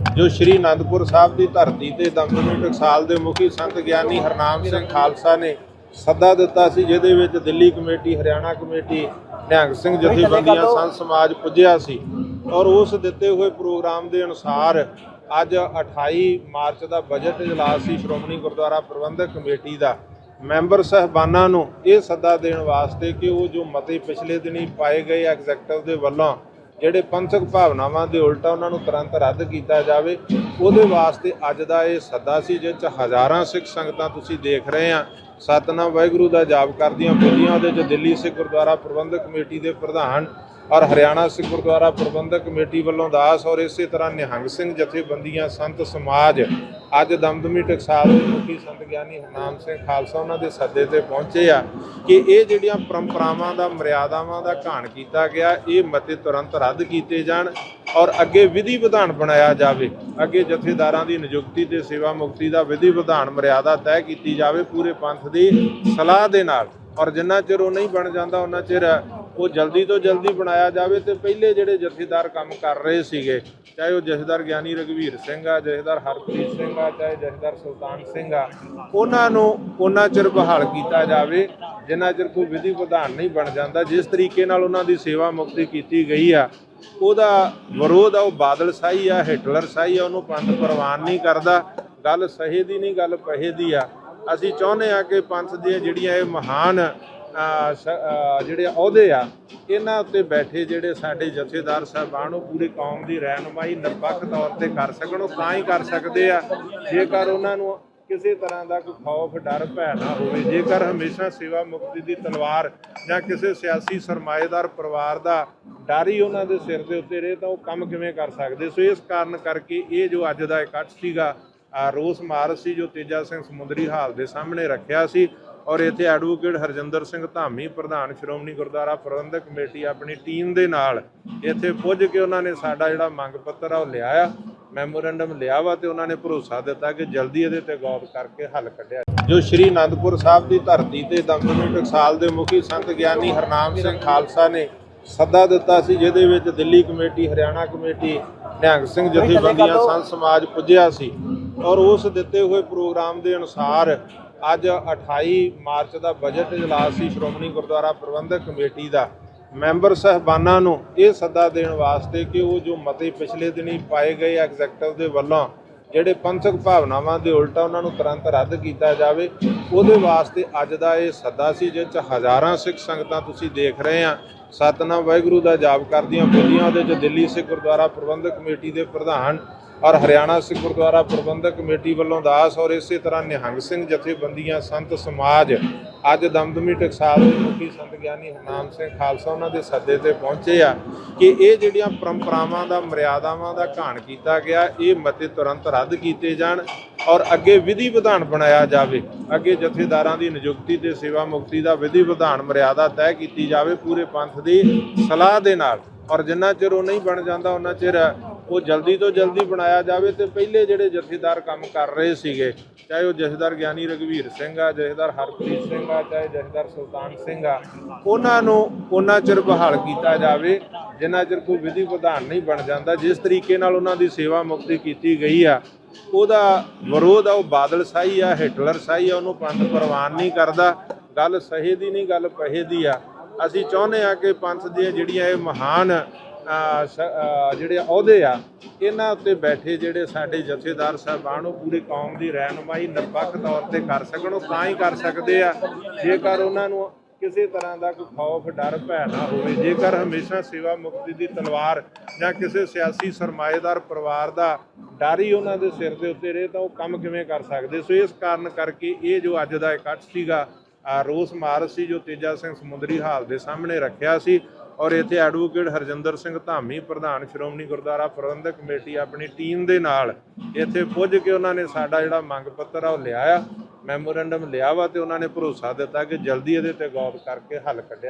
ਜੋ ਸ਼੍ਰੀ ਅਨੰਦਪੁਰ ਸਾਹਿਬ ਦੀ ਧਰਤੀ ਤੇ ਦਮਦਮੀ ਟਕਸਾਲ ਦੇ ਮੁਖੀ ਸੰਤ ਗਿਆਨੀ ਹਰਨਾਮ ਸਿੰਘ ਖਾਲਸਾ ਨੇ ਸੱਦਾ ਦਿੱਤਾ ਸੀ, ਜਿਹਦੇ ਵਿੱਚ ਦਿੱਲੀ ਕਮੇਟੀ, ਹਰਿਆਣਾ ਕਮੇਟੀ, ਨਿਹੰਗ ਸਿੰਘ ਜਥੇਬੰਦੀਆਂ, ਸੰਤ ਸਮਾਜ ਪੁੱਜਿਆ ਸੀ ਔਰ ਉਸ ਦਿੱਤੇ ਹੋਏ ਪ੍ਰੋਗਰਾਮ ਦੇ ਅਨੁਸਾਰ ਅੱਜ 28 ਮਾਰਚ ਦਾ ਬਜਟ ਇਜਲਾਸ ਸੀ ਸ਼੍ਰੋਮਣੀ ਗੁਰਦੁਆਰਾ ਪ੍ਰਬੰਧਕ ਕਮੇਟੀ ਦਾ। ਮੈਂਬਰ ਸਹਿਬਾਨਾਂ ਨੂੰ ਇਹ ਸੱਦਾ ਦੇਣ ਵਾਸਤੇ ਕਿ ਉਹ ਜੋ ਮਤੇ ਪਿਛਲੇ ਦਿਨੀ ਪਾਏ ਗਏ ਐਗਜ਼ੈਕਟਿਵ ਦੇ ਵੱਲੋਂ ਜਿਹੜੇ ਪੰਥਕ ਭਾਵਨਾਵਾਂ ਦੇ ਉਲਟਾ ਉਹਨਾਂ ਨੂੰ ਤੁਰੰਤ ਰੱਦ ਕੀਤਾ ਜਾਵੇ, ਉਹਦੇ ਵਾਸਤੇ ਅੱਜ ਦਾ ਇਹ ਸੱਦਾ ਸੀ ਜਿਸ 'ਚ ਹਜ਼ਾਰਾਂ ਸਿੱਖ ਸੰਗਤਾਂ ਤੁਸੀਂ ਦੇਖ ਰਹੇ ਆ। ਸਤਨਾਮ ਵਾਹਿਗੁਰੂ ਦਾ ਜਾਪ ਕਰਦੀਆਂ ਬੋਲੀਆਂ ਉਹਦੇ 'ਚ ਦਿੱਲੀ ਸਿੱਖ ਗੁਰਦੁਆਰਾ ਪ੍ਰਬੰਧਕ ਕਮੇਟੀ ਦੇ ਪ੍ਰਧਾਨ ਔਰ ਹਰਿਆਣਾ ਸਿੱਖ ਗੁਰਦੁਆਰਾ ਪ੍ਰਬੰਧਕ ਕਮੇਟੀ ਵੱਲੋਂ ਦਾਸ ਔਰ ਇਸੇ ਤਰ੍ਹਾਂ ਨਿਹੰਗ ਸਿੰਘ ਜਥੇਬੰਦੀਆਂ ਸੰਤ ਸਮਾਜ ਅੱਜ ਦਮਦਮੀ ਟਕਸਾਲ ਦੇ ਮੁਖੀ ਸੰਤ ਗਿਆਨੀ ਹਰਨਾਮ ਸਿੰਘ ਖਾਲਸਾ ਉਹਨਾਂ ਦੇ ਸੱਦੇ ਤੇ ਪਹੁੰਚੇ ਆ ਕਿ ਇਹ ਜਿਹੜੀਆਂ ਪਰੰਪਰਾਵਾਂ ਦਾ, ਮਰਿਆਦਾਵਾਂ ਦਾ ਘਾਣ ਕੀਤਾ ਗਿਆ, ਇਹ ਮਤੇ ਤੁਰੰਤ ਰੱਦ ਕੀਤੇ ਜਾਣ ਔਰ ਅੱਗੇ ਵਿਧੀ ਵਿਧਾਨ ਬਣਾਇਆ ਜਾਵੇ। ਅੱਗੇ ਜਥੇਦਾਰਾਂ ਦੀ ਨਿਯੁਕਤੀ ਤੇ ਸੇਵਾ ਮੁਕਤੀ ਦਾ ਵਿਧੀ ਵਿਧਾਨ, ਮਰਿਆਦਾ ਤੈਅ ਕੀਤੀ ਜਾਵੇ ਪੂਰੇ ਪੰਥ ਦੀ ਸਲਾਹ ਦੇ ਨਾਲ। ਔਰ ਜਿੰਨਾ ਚਿਰ ਉਹ ਨਹੀਂ ਬਣ ਜਾਂਦਾ, ਉਹਨਾਂ ਚਿਰ ਉਹ ਜਲਦੀ ਤੋਂ ਜਲਦੀ ਬਣਾਇਆ ਜਾਵੇ ਤੇ ਪਹਿਲੇ ਜਿਹੜੇ ਜਥੇਦਾਰ ਕੰਮ ਕਰ ਰਹੇ ਸੀਗੇ, ਚਾਹੇ ਉਹ ਜਥੇਦਾਰ ਗਿਆਨੀ ਰਗਵੀਰ ਸਿੰਘ ਆ, ਜਥੇਦਾਰ ਹਰਪ੍ਰੀਤ ਸਿੰਘ ਆ, ਚਾਹੇ ਜਥੇਦਾਰ ਸੁਲਤਾਨ ਸਿੰਘ ਆ, ਉਹਨਾਂ ਨੂੰ ਉਹਨਾਂ ਚਿਰ ਬਹਾਲ ਕੀਤਾ ਜਾਵੇ, ਜਿੰਨਾ ਚਿਰ ਕੋਈ ਵਿਧੀ ਵਿਧਾਨ ਨਹੀਂ ਬਣ ਜਾਂਦਾ, ਜਿਸ ਤਰੀਕੇ ਨਾਲ ਉਹਨਾਂ ਦੀ ਸੇਵਾ ਮੁਕਤੀ ਕੀਤੀ ਗਈ ਆ, ਉਹਦਾ ਵਿਰੋਧ ਆ, ਉਹ ਬਾਦਲ ਸਾਈ ਆ, ਹਿਟਲਰ ਸਾਈ ਆ, ਉਹਨੂੰ ਪੰਥ ਪ੍ਰਵਾਨ ਨਹੀਂ ਕਰਦਾ, ਗੱਲ ਸਹੇ ਦੀ ਨਹੀਂ, ਗੱਲ ਪਹੇ ਦੀ ਆ। ਅਸੀਂ ਚਾਹੁੰਦੇ ਆ ਕਿ ਪੰਥ ਦੀਆਂ ਜਿਹੜੀਆਂ ਇਹ ਮਹਾਨ ਜਿਹੜੇ ਅਹੁਦੇ ਆ, ਇਹਨਾਂ ਉੱਤੇ ਬੈਠੇ ਜਿਹੜੇ ਸਾਡੇ ਜਥੇਦਾਰ ਸਾਹਿਬਾਨ, ਉਹ ਪੂਰੀ ਕੌਮ ਦੀ ਰਹਿਨੁਮਾਈ ਨਿਰਪੱਖ ਤੌਰ ਤੇ ਕਰ ਸਕਣ, ਉਹ ਤਾਂ ਹੀ ਕਰ ਸਕਦੇ ਆ। ਜੇਕਰ ਉਹਨਾਂ ਨੂੰ ਕਿਸੇ ਤਰ੍ਹਾਂ ਦਾ ਕੋਈ ਖੌਫ, ਡਰ, ਭੈ ਨਾ ਹੋਵੇ, ਜੇਕਰ ਹਮੇਸ਼ਾ ਸੇਵਾ ਮੁਕਤੀ ਦੀ ਤਲਵਾਰ ਜਾਂ ਕਿਸੇ ਸਿਆਸੀ ਸਰਮਾਏਦਾਰ ਪਰਿਵਾਰ ਦਾ ਡਰ ਹੀ ਉਹਨਾਂ ਦੇ ਸਿਰ ਦੇ ਉੱਤੇ ਰਹੇ, ਤਾਂ ਉਹ ਕੰਮ ਕਿਵੇਂ ਕਰ ਸਕਦੇ? ਸੋ ਇਸ ਕਾਰਨ ਕਰਕੇ ਇਹ ਜੋ ਅੱਜ ਦਾ ਇਕੱਠ ਸੀਗਾ ਰੋਸ ਮਾਰਚ ਸੀ ਜੋ ਤੇਜਾ ਸਿੰਘ ਸਮੁੰਦਰੀ ਹਾਲ ਦੇ ਸਾਹਮਣੇ ਰੱਖਿਆ ਸੀ ਔਰ ਇੱਥੇ ਐਡਵੋਕੇਟ ਹਰਜਿੰਦਰ ਸਿੰਘ ਧਾਮੀ, ਪ੍ਰਧਾਨ ਸ਼੍ਰੋਮਣੀ ਗੁਰਦੁਆਰਾ ਪ੍ਰਬੰਧਕ ਕਮੇਟੀ ਆਪਣੀ ਟੀਮ ਦੇ ਨਾਲ ਇੱਥੇ ਪੁੱਜ ਕੇ ਉਹਨਾਂ ਨੇ ਸਾਡਾ ਜਿਹੜਾ ਮੰਗ ਪੱਤਰ ਆ ਉਹ ਲਿਆਇਆ ਮੈਮੋਰੈਂਡਮ ਲਿਆ ਵਾ ਤੇ ਉਹਨਾਂ ਨੇ ਭਰੋਸਾ ਦਿੱਤਾ ਕਿ ਜਲਦੀ ਇਹਦੇ ਤੇ ਗੌਰ ਕਰਕੇ ਹੱਲ ਕੱਢਿਆ ਜੋ ਸ਼੍ਰੀ ਅਨੰਦਪੁਰ ਸਾਹਿਬ ਦੀ ਧਰਤੀ ਤੇ ਦਮਦਮੀ ਟਕਸਾਲ ਦੇ ਮੁਖੀ ਸੰਤ ਗਿਆਨੀ ਹਰਨਾਮ ਸਿੰਘ ਖਾਲਸਾ ਨੇ ਸੱਦਾ ਦਿੱਤਾ ਸੀ, ਜਿਹਦੇ ਵਿੱਚ ਦਿੱਲੀ ਕਮੇਟੀ, ਹਰਿਆਣਾ ਕਮੇਟੀ, ਨਿਹੰਗ ਸਿੰਘ ਜਥੇਬੰਦੀਆਂ, ਸੰਤ ਸਮਾਜ ਪੁੱਜਿਆ ਸੀ। ਔਰ ਉਸ ਦਿੱਤੇ ਹੋਏ ਪ੍ਰੋਗਰਾਮ ਦੇ ਅਨੁਸਾਰ ਅੱਜ 28 ਮਾਰਚ ਦਾ ਬਜਟ ਇਜਲਾਸ ਸੀ ਸ਼੍ਰੋਮਣੀ ਗੁਰਦੁਆਰਾ ਪ੍ਰਬੰਧਕ ਕਮੇਟੀ ਦਾ। ਮੈਂਬਰ ਸਹਿਬਾਨਾਂ ਨੂੰ ਇਹ ਸੱਦਾ ਦੇਣ ਵਾਸਤੇ ਕਿ ਉਹ ਜੋ ਮਤੇ ਪਿਛਲੇ ਦਿਨੀ ਪਾਏ ਗਏ ਐਗਜ਼ੈਕਟਿਵ ਦੇ ਵੱਲੋਂ, ਜਿਹੜੇ ਪੰਥਕ ਭਾਵਨਾਵਾਂ ਦੇ ਉਲਟਾ ਉਹਨਾਂ ਨੂੰ ਤੁਰੰਤ ਰੱਦ ਕੀਤਾ ਜਾਵੇ, ਉਹਦੇ ਵਾਸਤੇ ਅੱਜ ਦਾ ਇਹ ਸੱਦਾ ਸੀ ਜਿਸ 'ਚ ਹਜ਼ਾਰਾਂ ਸਿੱਖ ਸੰਗਤਾਂ ਤੁਸੀਂ ਦੇਖ ਰਹੇ ਆ ਸਤਨਾਮ ਵਾਹਿਗੁਰੂ ਦਾ ਜਾਪ ਕਰਦੀਆਂ ਬੋਲੀਆਂ ਉਹਦੇ 'ਚ ਦਿੱਲੀ ਸਿੱਖ ਗੁਰਦੁਆਰਾ ਪ੍ਰਬੰਧਕ ਕਮੇਟੀ ਦੇ ਪ੍ਰਧਾਨ ਔਰ ਹਰਿਆਣਾ ਸਿੱਖ ਗੁਰਦੁਆਰਾ ਪ੍ਰਬੰਧਕ ਕਮੇਟੀ ਵੱਲੋਂ ਦਾਸ ਔਰ ਇਸੇ ਤਰ੍ਹਾਂ ਨਿਹੰਗ ਸਿੰਘ ਜਥੇਬੰਦੀਆਂ, ਸੰਤ ਸਮਾਜ, ਅੱਜ ਦਮਦਮੀ ਟਕਸਾਲ ਦੇ ਮੁਖੀ ਸੰਤ ਗਿਆਨੀ ਹਰਨਾਮ ਸਿੰਘ ਖਾਲਸਾ ਉਹਨਾਂ ਦੇ ਸੱਦੇ ਤੇ ਪਹੁੰਚੇ ਆ ਕਿ ਇਹ ਜਿਹੜੀਆਂ ਪਰੰਪਰਾਵਾਂ ਦਾ, ਮਰਿਆਦਾਵਾਂ ਦਾ ਘਾਣ ਕੀਤਾ ਗਿਆ, ਇਹ ਮਤੇ ਤੁਰੰਤ ਰੱਦ ਕੀਤੇ ਜਾਣ ਔਰ ਅੱਗੇ ਵਿਧੀ ਵਿਧਾਨ ਬਣਾਇਆ ਜਾਵੇ। ਅੱਗੇ ਜਥੇਦਾਰਾਂ ਦੀ ਨਿਯੁਕਤੀ ਤੇ ਸੇਵਾ ਮੁਕਤੀ ਦਾ ਵਿਧੀ ਵਿਧਾਨ, ਮਰਿਆਦਾ ਤੈਅ ਕੀਤੀ ਜਾਵੇ ਪੂਰੇ ਪੰਥ ਦੀ ਸਲਾਹ ਦੇ ਨਾਲ। ਔਰ ਜਿੰਨਾ ਚਿਰ ਉਹ ਨਹੀਂ ਬਣ ਜਾਂਦਾ, ਉਹਨਾਂ ਚਿਰ ਉਹ ਜਲਦੀ ਤੋਂ ਜਲਦੀ ਬਣਾਇਆ ਜਾਵੇ ਤੇ ਪਹਿਲੇ ਜਿਹੜੇ ਜਥੇਦਾਰ ਕੰਮ ਕਰ ਰਹੇ ਸੀਗੇ, ਚਾਹੇ ਉਹ ਜਥੇਦਾਰ ਗਿਆਨੀ ਰਗਵੀਰ ਸਿੰਘ ਆ, ਜਥੇਦਾਰ ਹਰਪ੍ਰੀਤ ਸਿੰਘ ਆ, ਚਾਹੇ ਜਥੇਦਾਰ ਸੁਲਤਾਨ ਸਿੰਘ ਆ, ਉਹਨਾਂ ਨੂੰ ਉਹਨਾਂ ਚਿਰ ਬਹਾਲ ਕੀਤਾ ਜਾਵੇ, ਜਿੰਨਾ ਚਿਰ ਕੋਈ ਵਿਧੀ ਵਿਧਾਨ ਨਹੀਂ ਬਣ ਜਾਂਦਾ, ਜਿਸ ਤਰੀਕੇ ਨਾਲ ਉਹਨਾਂ ਦੀ ਸੇਵਾ ਮੁਕਤੀ ਕੀਤੀ ਗਈ ਆ, ਉਹਦਾ ਵਿਰੋਧ ਆ, ਉਹ ਬਾਦਲ ਸ਼ਾਹੀ ਆ, ਹਿਟਲਰ ਸਾਈ ਆ, ਉਹਨੂੰ ਪੰਥ ਪ੍ਰਵਾਨ ਨਹੀਂ ਕਰਦਾ, ਗੱਲ ਸਹੇ ਦੀ ਨਹੀਂ, ਗੱਲ ਪਹੇ ਦੀ ਆ। ਅਸੀਂ ਚਾਹੁੰਦੇ ਆ ਕਿ ਪੰਥ ਦੀਆਂ ਜਿਹੜੀਆਂ ਇਹ ਮਹਾਨ ਜਿਹੜੇ ਅਹੁਦੇ ਆ, ਇਹਨਾਂ ਉੱਤੇ ਬੈਠੇ ਜਿਹੜੇ ਸਾਡੇ ਜਥੇਦਾਰ ਸਾਹਿਬਾਨ, ਉਹ ਪੂਰੀ ਕੌਮ ਦੀ ਰਹਿਨੁਮਾਈ ਨਿਰਪੱਖ ਤੌਰ ਤੇ ਕਰ ਸਕਣ, ਉਹ ਤਾਂ ਹੀ ਕਰ ਸਕਦੇ ਆ। ਜੇਕਰ ਉਹਨਾਂ ਨੂੰ ਕਿਸੇ ਤਰ੍ਹਾਂ ਦਾ ਕੋਈ ਖੌਫ, ਡਰ, ਭੈ ਨਾ ਹੋਵੇ, ਜੇਕਰ ਹਮੇਸ਼ਾ ਸੇਵਾ ਮੁਕਤੀ ਦੀ ਤਲਵਾਰ ਜਾਂ ਕਿਸੇ ਸਿਆਸੀ ਸਰਮਾਏਦਾਰ ਪਰਿਵਾਰ ਦਾ ਡਰ ਹੀ ਉਹਨਾਂ ਦੇ ਸਿਰ ਦੇ ਉੱਤੇ ਰਹੇ, ਤਾਂ ਉਹ ਕੰਮ ਕਿਵੇਂ ਕਰ ਸਕਦੇ? ਸੋ ਇਸ ਕਾਰਨ ਕਰਕੇ ਇਹ ਜੋ ਅੱਜ ਦਾ ਇਕੱਠ ਸੀਗਾ ਰੋਸ ਮਾਰਚ ਸੀ, ਜੋ ਤੇਜਾ ਸਿੰਘ ਸਮੁੰਦਰੀ ਹਾਲ ਦੇ ਸਾਹਮਣੇ ਰੱਖਿਆ ਸੀ ਔਰ ਇੱਥੇ ਐਡਵੋਕੇਟ ਹਰਜਿੰਦਰ ਸਿੰਘ ਧਾਮੀ, ਪ੍ਰਧਾਨ ਸ਼੍ਰੋਮਣੀ ਗੁਰਦੁਆਰਾ ਪ੍ਰਬੰਧਕ ਕਮੇਟੀ ਆਪਣੀ ਟੀਮ ਦੇ ਨਾਲ ਇੱਥੇ ਪੁੱਜ ਕੇ ਉਹਨਾਂ ਨੇ ਸਾਡਾ ਜਿਹੜਾ ਮੰਗ ਪੱਤਰ ਆ ਉਹ ਲਿਆ ਆ ਮੈਮੋਰੈਂਡਮ ਲਿਆ ਵਾ ਤੇ ਉਹਨਾਂ ਨੇ ਭਰੋਸਾ ਦਿੱਤਾ ਕਿ ਜਲਦੀ ਇਹਦੇ ਤੇ ਗੌਰ ਕਰਕੇ ਹੱਲ ਕੱਢਿਆ